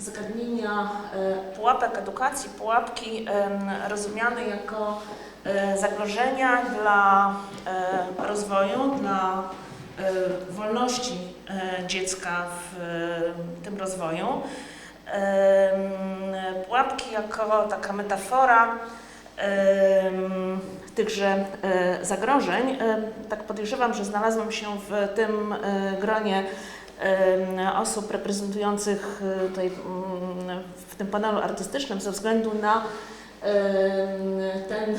zagadnienia e, pułapek edukacji, pułapki rozumiane jako e, zagrożenia dla e, rozwoju, dla wolności dziecka w tym rozwoju. Pułapki jako taka metafora tychże zagrożeń. Tak podejrzewam, że znalazłam się w tym gronie osób reprezentujących e, tutaj mm, w tym panelu artystycznym ze względu na ten,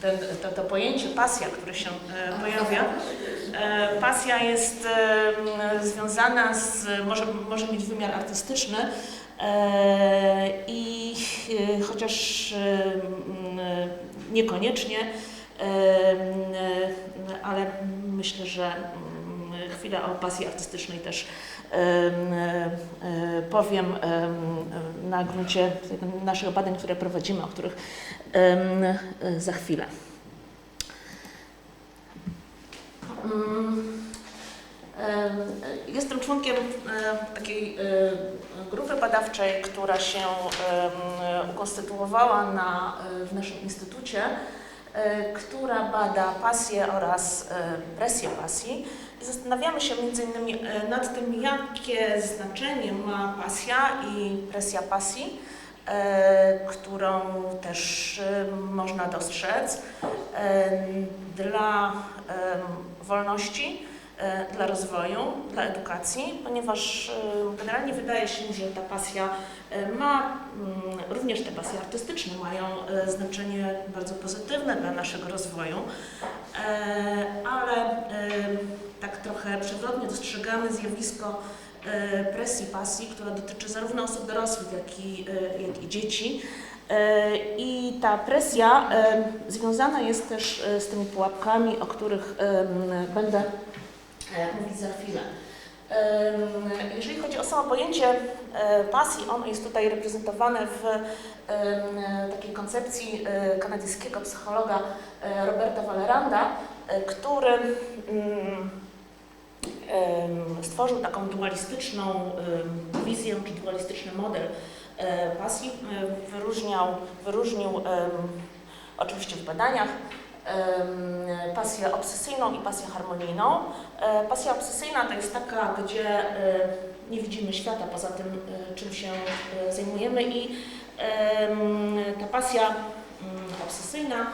ten, to, to pojęcie pasja, które się e, pojawia. E, Pasja jest związana z, może, może mieć wymiar artystyczny e, i chociaż niekoniecznie, ale myślę, że chwilę o pasji artystycznej też em, e, powiem em, na gruncie naszych badań, które prowadzimy, o których em, za chwilę. Mm, em, Jestem członkiem e, takiej e, grupy badawczej, która się ukonstytuowała na, e, w naszym instytucie, e, która bada pasję oraz e, presję pasji. Zastanawiamy się innymi e, nad tym, jakie znaczenie ma pasja i presja pasji, e, którą też e, można dostrzec dla wolności, dla rozwoju, dla edukacji, ponieważ generalnie wydaje się, że ta pasja ma, również te pasje artystyczne mają znaczenie bardzo pozytywne dla naszego rozwoju, ale tak trochę przewrotnie dostrzegamy zjawisko e, presji pasji, która dotyczy zarówno osób dorosłych, jak i, e, jak i dzieci. E, I ta presja związana jest też z tymi pułapkami, o których będę mówić za chwilę. Jeżeli chodzi o samo pojęcie pasji, ono jest tutaj reprezentowane w takiej koncepcji kanadyjskiego psychologa Roberta Valeranda, który stworzył taką dualistyczną wizję czy dualistyczny model e, pasji. E, Wyróżniał, wyróżnił oczywiście w badaniach pasję obsesyjną i pasję harmonijną. E, Pasja obsesyjna to jest taka, gdzie nie widzimy świata poza tym, czym się zajmujemy i ta pasja mm, obsesyjna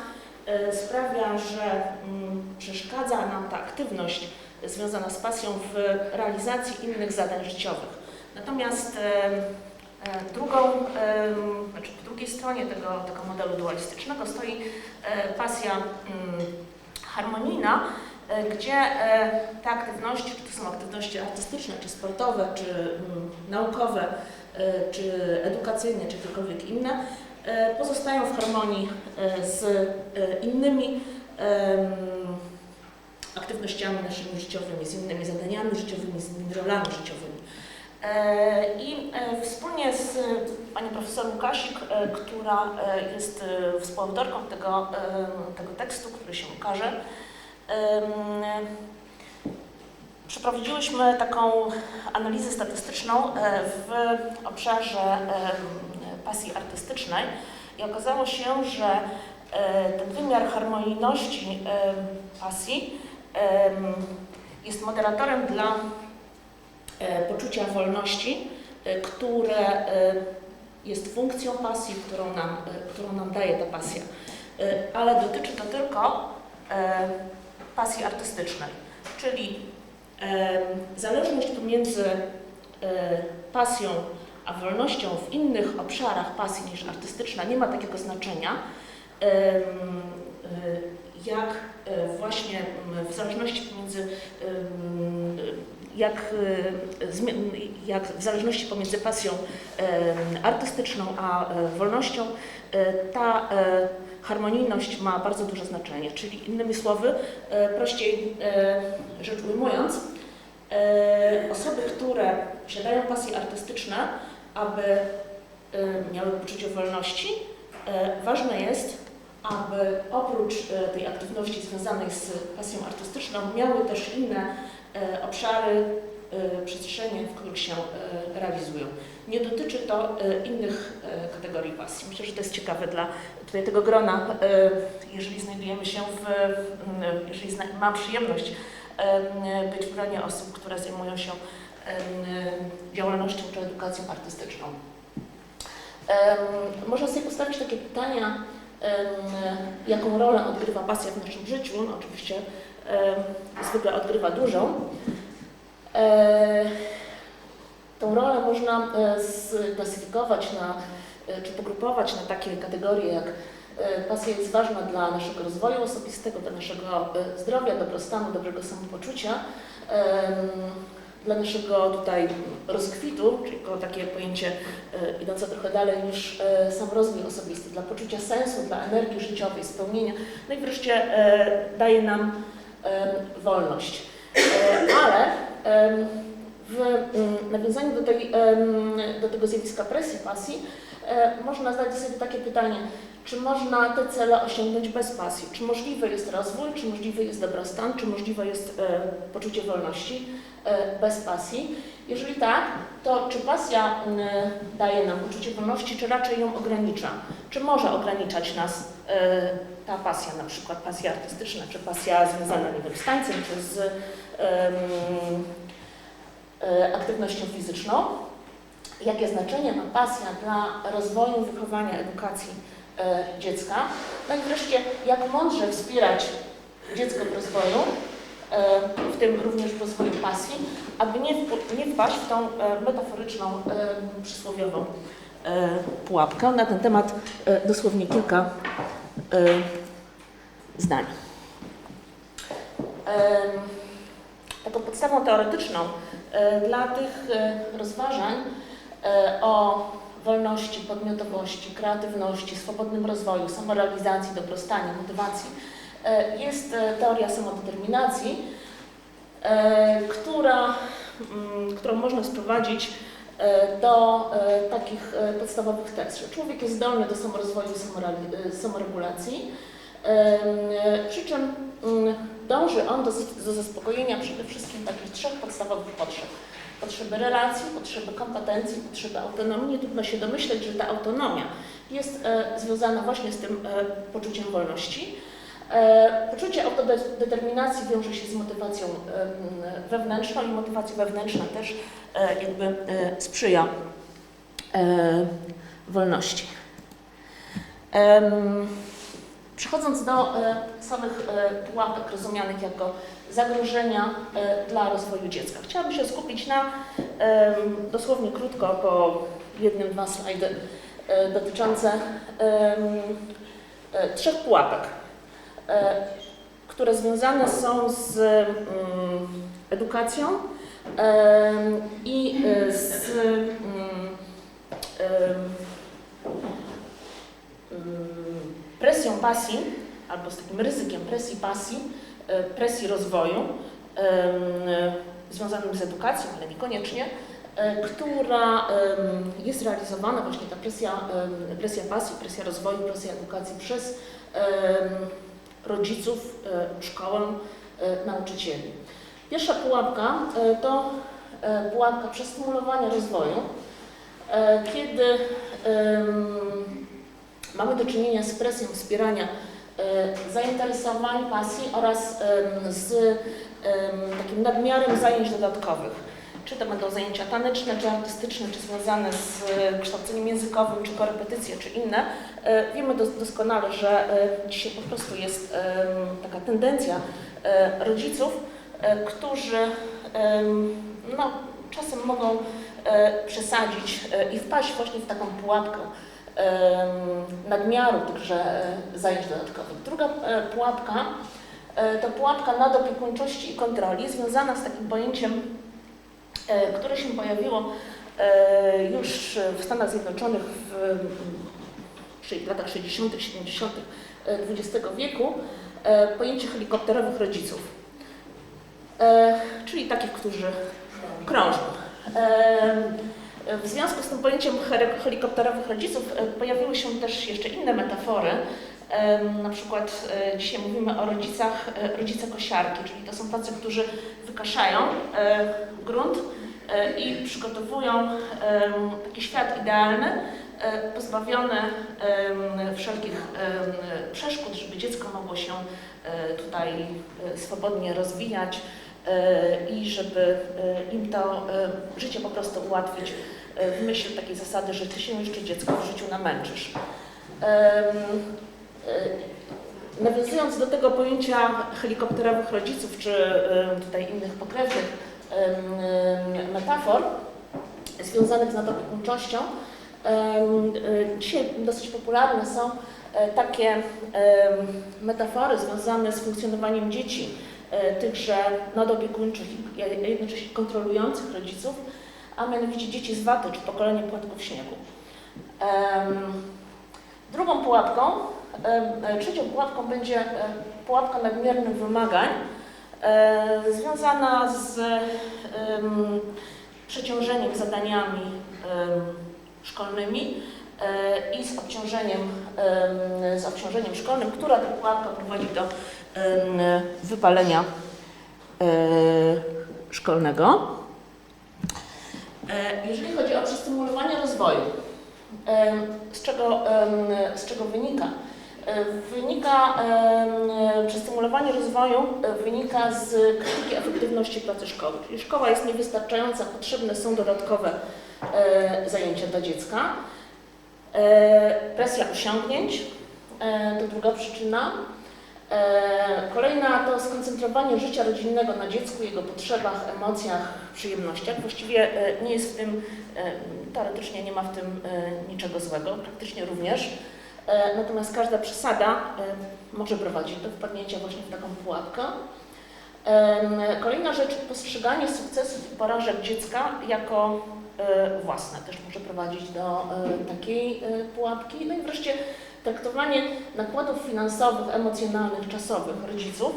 sprawia, że mm, przeszkadza nam ta aktywność związana z pasją w realizacji innych zadań życiowych. Natomiast drugą, znaczy po drugiej stronie tego, tego modelu dualistycznego stoi e, pasja mm, harmonijna, e, gdzie e, te aktywności, czy to są aktywności artystyczne, czy sportowe, czy mm, naukowe, czy edukacyjne, czy jakiekolwiek inne, pozostają w harmonii z innymi aktywnościami naszymi życiowymi, z innymi zadaniami życiowymi, z innymi rolami życiowymi. E, I e, wspólnie z e, panią profesor Łukasik, która jest współautorką tego, tego tekstu, który się ukaże, przeprowadziłyśmy taką analizę statystyczną w obszarze pasji artystycznej i okazało się, że ten wymiar harmonijności pasji jest moderatorem dla e, poczucia wolności, e, które e, jest funkcją pasji, którą nam, którą nam daje ta pasja. Ale dotyczy to tylko pasji artystycznej, czyli zależność pomiędzy pasją a wolnością w innych obszarach pasji niż artystyczna nie ma takiego znaczenia, jak e, właśnie m, w zależności pomiędzy jak, e, jak w zależności pomiędzy pasją artystyczną a e, wolnością ta harmonijność ma bardzo duże znaczenie, czyli innymi słowy, prościej rzecz ujmując, osoby, które posiadają pasje artystyczne, aby miały poczucie wolności, ważne jest, aby oprócz e, tej aktywności związanej z pasją artystyczną miały też inne e, obszary e, przestrzenie, w których się realizują. Nie dotyczy to innych kategorii pasji. Myślę, że to jest ciekawe dla tutaj tego grona, jeżeli znajdujemy się w, jeżeli mam przyjemność em, być w gronie osób, które zajmują się działalnością czy edukacją artystyczną. Można sobie postawić takie pytania, jaką rolę odgrywa pasja w naszym życiu. No, oczywiście zwykle odgrywa dużą. E, Tą rolę można e, sklasyfikować na, e, czy pogrupować na takie kategorie jak e, pasja jest ważna dla naszego rozwoju osobistego, dla naszego e, zdrowia, dobrostanu, dobrego samopoczucia, dla naszego tutaj rozkwitu, czyli takie pojęcie e, idące trochę dalej niż e, sam rozwój osobisty, dla poczucia sensu, dla energii życiowej, spełnienia, no i wreszcie e, daje nam wolność. Ale w nawiązaniu do, tej, do tego zjawiska presji, pasji, e, można zadać sobie takie pytanie, czy można te cele osiągnąć bez pasji? Czy możliwy jest rozwój, czy możliwy jest dobrostan, czy możliwe jest e, poczucie wolności e, bez pasji? Jeżeli tak, to czy pasja daje nam poczucie wolności, czy raczej ją ogranicza? Czy może ograniczać nas ta pasja, na przykład pasja artystyczna, czy pasja związana nie wiem, z tańcem, czy z aktywnością fizyczną? Jakie znaczenie ma pasja dla rozwoju, wychowania, edukacji e, dziecka? No i wreszcie, jak mądrze wspierać dziecko w rozwoju, e, w tym również w rozwoju pasji, aby nie, nie wpaść w tą e, metaforyczną, e, przysłowiową e, pułapkę. Na ten temat e, dosłownie kilka e, zdań. Taką podstawą teoretyczną e, dla tych e, rozważań e, o wolności, podmiotowości, kreatywności, swobodnym rozwoju, samorealizacji, dobrostanie, motywacji e, jest e, teoria samodeterminacji, e, która, mm, którą można sprowadzić e, do e, takich e, podstawowych tez, że człowiek jest zdolny do samorozwoju i e, samoregulacji, e, przy czym mm, dąży on do, do zaspokojenia przede wszystkim takich trzech podstawowych potrzeb. Potrzeby relacji, potrzeby kompetencji, potrzeby autonomii. Nie trudno się domyśleć, że ta autonomia jest e, związana właśnie z tym e, poczuciem wolności. E, poczucie autodeterminacji wiąże się z motywacją wewnętrzną i motywacja wewnętrzna też e, jakby e, sprzyja e, wolności. Przechodząc do e, samych e, pułapek rozumianych jako zagrożenia e, dla rozwoju dziecka. Chciałabym się skupić na dosłownie krótko, po jednym, dwa slajdy dotyczące trzech pułapek, które związane są z mm, edukacją i z presją pasji, albo z takim ryzykiem presji pasji, e, presji rozwoju, e, związanym z edukacją, ale niekoniecznie, e, która jest realizowana, właśnie ta presja, presja pasji, presja rozwoju, presja edukacji przez rodziców, szkołę, nauczycieli. Pierwsza pułapka to pułapka przestymulowania rozwoju, kiedy mamy do czynienia z presją wspierania e, zainteresowań, pasji oraz z takim nadmiarem zajęć dodatkowych. Czy to będą zajęcia taneczne, czy artystyczne, czy związane z e, kształceniem językowym, czy korepetycje, czy inne. E, Wiemy dos- doskonale, że dzisiaj po prostu jest taka tendencja rodziców, którzy no, czasem mogą przesadzić i wpaść właśnie w taką pułapkę nadmiaru tychże e, zajęć dodatkowych. Druga e, pułapka e, to pułapka nadopiekuńczości i kontroli, związana z takim pojęciem, które się pojawiło już w Stanach Zjednoczonych w, latach 60., 70. XX wieku, pojęcie helikopterowych rodziców, czyli takich, którzy krążą. W związku z tym pojęciem heli- helikopterowych rodziców e, pojawiły się też jeszcze inne metafory. Na przykład e, dzisiaj mówimy o rodzicach, e, rodzice kosiarki, czyli to są tacy, którzy wykaszają grunt i przygotowują taki świat idealny, pozbawiony wszelkich przeszkód, żeby dziecko mogło się tutaj swobodnie rozwijać i żeby e, im to e, życie po prostu ułatwić e, w myśl takiej zasady, że ty się jeszcze dziecko w życiu namęczysz. Nawiązując do tego pojęcia helikopterowych rodziców, czy tutaj innych pokrewnych metafor związanych z nadopiekuńczością, dzisiaj dosyć popularne są takie metafory związane z funkcjonowaniem dzieci, tychże nadopiekuńczych, i jednocześnie kontrolujących rodziców, a mianowicie dzieci z waty, czy pokolenie płatków śniegu. Drugą pułapką e, Trzecią pułapką będzie e, pułapka nadmiernych wymagań, e, związana z em, przeciążeniem zadaniami szkolnymi e, i z obciążeniem, em, z obciążeniem szkolnym, która ta pułapka prowadzi do wypalenia e, szkolnego. E, Jeżeli chodzi o przestymulowanie rozwoju, z czego, z czego wynika? E, Wynika, em, przestymulowanie rozwoju wynika z krytyki efektywności pracy szkoły. Czyli szkoła jest niewystarczająca, potrzebne są dodatkowe zajęcia dla dziecka. Presja osiągnięć to druga przyczyna. E, Kolejna to skoncentrowanie życia rodzinnego na dziecku, jego potrzebach, emocjach, przyjemnościach. Właściwie e, nie jest w tym, e, teoretycznie nie ma w tym niczego złego, praktycznie również. Natomiast każda przesada może prowadzić do wpadnięcia właśnie w taką pułapkę. Kolejna rzecz, postrzeganie sukcesów i porażek dziecka jako własne też może prowadzić do takiej pułapki. No i wreszcie traktowanie nakładów finansowych, emocjonalnych, czasowych rodziców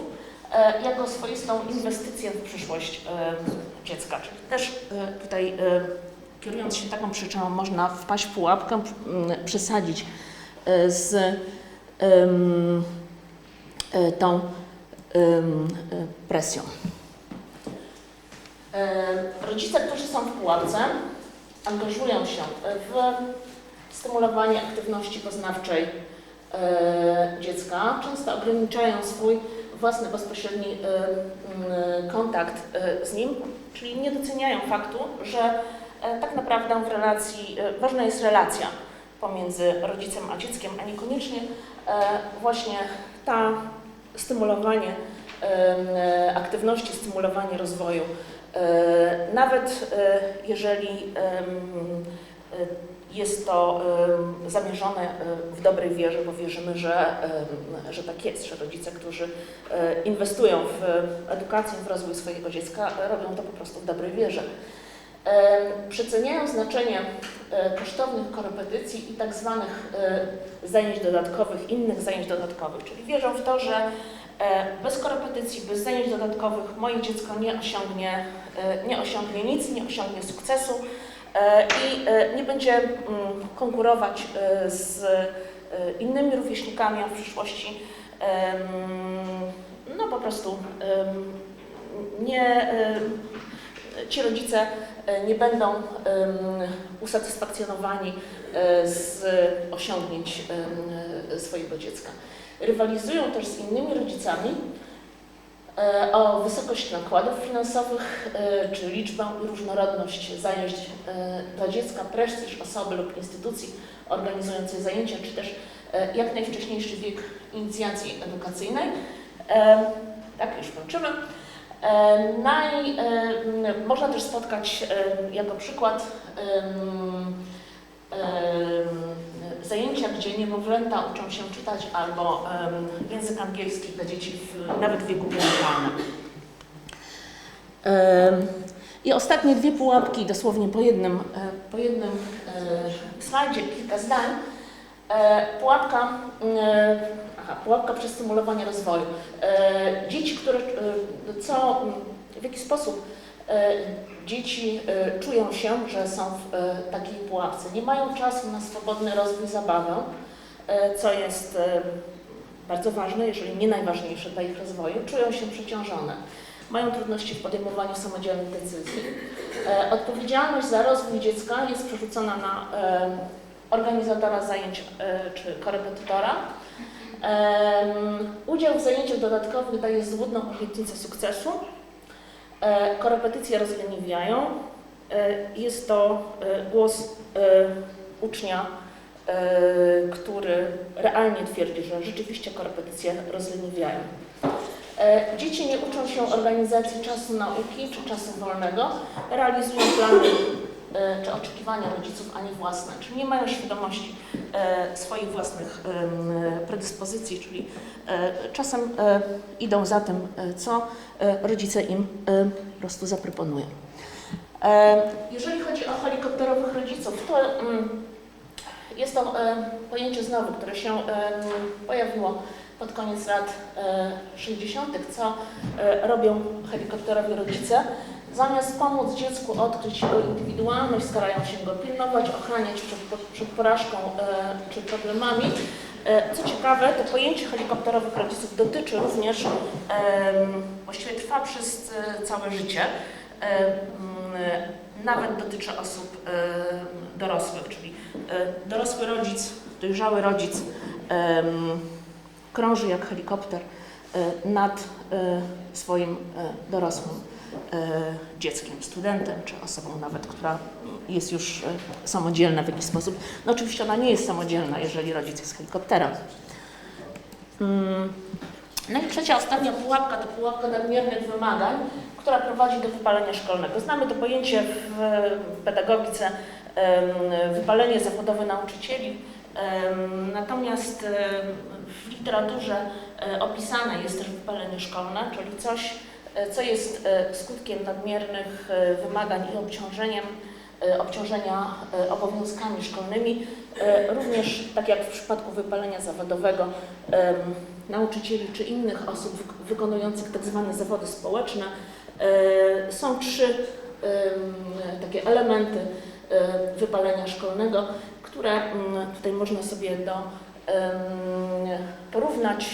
e, jako swoistą inwestycję w przyszłość e, dziecka. Czyli też e, tutaj kierując się taką przyczyną można wpaść w pułapkę, przesadzić z tą presją. Rodzice, którzy są w pułapce, angażują się w stymulowanie aktywności poznawczej e, dziecka, często ograniczają swój własny bezpośredni e, m, kontakt e, z nim, czyli nie doceniają faktu, że e, tak naprawdę w relacji, e, ważna jest relacja pomiędzy rodzicem a dzieckiem, a niekoniecznie e, właśnie ta stymulowanie e, aktywności, stymulowanie rozwoju. E, Nawet e, jeżeli e, jest to zamierzone w dobrej wierze, bo wierzymy, że, że tak jest, że rodzice, którzy e, inwestują w edukację, w rozwój swojego dziecka, robią to po prostu w dobrej wierze. Przeceniają znaczenie e, kosztownych korepetycji i tak zwanych e, zajęć dodatkowych, innych zajęć dodatkowych, czyli wierzą w to, że bez korepetycji, bez zajęć dodatkowych moje dziecko nie osiągnie, nie osiągnie nic, nie osiągnie sukcesu i e, nie będzie mm, konkurować e, z e, innymi rówieśnikami, a w przyszłości no po prostu nie, e, ci rodzice e, nie będą usatysfakcjonowani e, z osiągnięć swojego dziecka. Rywalizują też z innymi rodzicami e, o wysokość nakładów finansowych, e, czy liczbę i różnorodność zajęć e, dla dziecka, prestiż osoby lub instytucji organizującej zajęcia, czy też e, jak najwcześniejszy wiek inicjacji edukacyjnej. E, Tak, już kończymy. E, Naj, e, można też spotkać e, jako przykład zajęcia, gdzie niemowlęta uczą się czytać albo język angielski dla dzieci w, nawet w wieku. Em, I ostatnie dwie pułapki, dosłownie po jednym, e, po jednym e, slajdzie, kilka zdań. E, Pułapka, e, aha, pułapka przestymulowania rozwoju. Dzieci, które, co, w jaki sposób dzieci e, czują się, że są w e, takiej pułapce. Nie mają czasu na swobodny rozwój, zabawę, e, co jest e, bardzo ważne, jeżeli nie najważniejsze dla ich rozwoju. Czują się przeciążone. mają trudności w podejmowaniu samodzielnych decyzji. E, Odpowiedzialność za rozwój dziecka jest przerzucona na e, organizatora zajęć e, czy korepetytora. Udział w zajęciach dodatkowych daje złudną obietnicę sukcesu. E, Korepetycje rozleniwiają. E, Jest to e, głos ucznia, który realnie twierdzi, że rzeczywiście korepetycje rozleniwiają. Dzieci nie uczą się organizacji czasu nauki czy czasu wolnego, realizują plany czy oczekiwania rodziców, a nie własne, czyli nie mają świadomości e, swoich własnych predyspozycji, czyli e, czasem e, idą za tym, e, co e, rodzice im e, po prostu zaproponują. E, Jeżeli chodzi o helikopterowych rodziców, to mm, jest to e, pojęcie znowu, które się pojawiło pod koniec lat e, 60., co e, robią helikopterowi rodzice. Zamiast pomóc dziecku odkryć jego indywidualność, starają się go pilnować, ochraniać przed, przed porażką e, czy problemami. E, Co ciekawe, to pojęcie helikopterowych rodziców dotyczy również, em, właściwie trwa przez e, całe życie. E, Nawet dotyczy osób e, dorosłych, czyli e, dorosły rodzic, dojrzały rodzic em, krąży jak helikopter e, nad e, swoim e, dorosłym e, dzieckiem, studentem, czy osobą nawet, która jest już e, samodzielna w jakiś sposób. No oczywiście ona nie jest samodzielna, jeżeli rodzic jest helikopterem. Mm. No i trzecia, ostatnia pułapka to pułapka nadmiernych wymagań, która prowadzi do wypalenia szkolnego. Znamy to pojęcie w pedagogice wypalenie zawodowe nauczycieli, natomiast w literaturze e, opisane jest też wypalenie szkolne, czyli coś, e, co jest e, skutkiem nadmiernych e, wymagań i obciążeniem, e, obciążenia e, obowiązkami szkolnymi. E, Również, tak jak w przypadku wypalenia zawodowego, nauczycieli czy innych osób wyk- wykonujących tak zwane zawody społeczne, e, są trzy takie elementy e, wypalenia szkolnego, które mm, tutaj można sobie do, porównać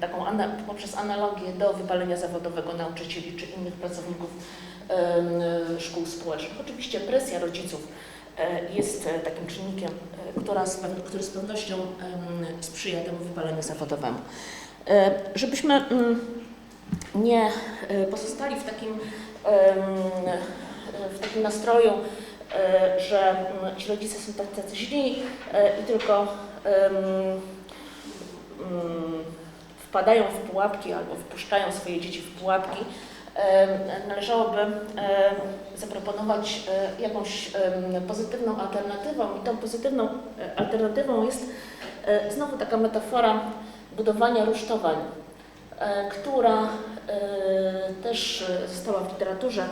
taką ana, poprzez analogię do wypalenia zawodowego nauczycieli czy innych pracowników em, szkół społecznych. Oczywiście presja rodziców e, jest takim czynnikiem, która z, który z pewnością sprzyja temu wypaleniu zawodowemu. Żebyśmy nie pozostali w takim, w takim nastroju, że ci rodzice są tacy, źli i tylko wpadają w pułapki albo wpuszczają swoje dzieci w pułapki, należałoby zaproponować e, jakąś pozytywną alternatywą. I tą pozytywną e, alternatywą jest e, znowu taka metafora budowania rusztowań, która też została w literaturze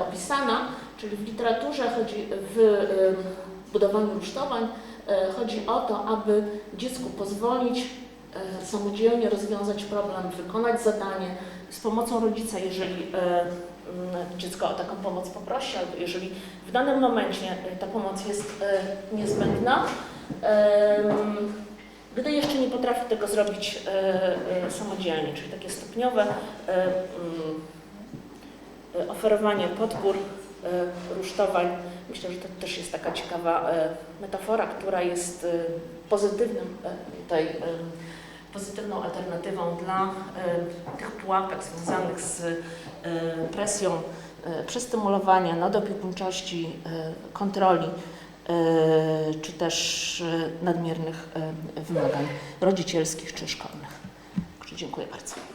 opisana, czyli w literaturze chodzi w budowaniu rusztowań chodzi o to, aby dziecku pozwolić e, samodzielnie rozwiązać problem, wykonać zadanie z pomocą rodzica, jeżeli e, dziecko o taką pomoc poprosi, albo jeżeli w danym momencie e, ta pomoc jest e, niezbędna. Gdy jeszcze nie potrafi tego zrobić e, e, samodzielnie, czyli takie stopniowe e, e, oferowanie podpór, e, rusztowań. Myślę, że to też jest taka ciekawa e, metafora, która jest e, pozytywnym e, tutaj e, pozytywną alternatywą dla e, tych pułapek związanych z e, presją e, przestymulowania, nadopiekuńczości, e, kontroli e, czy też e, nadmiernych e, wymagań rodzicielskich czy szkolnych. Dziękuję bardzo.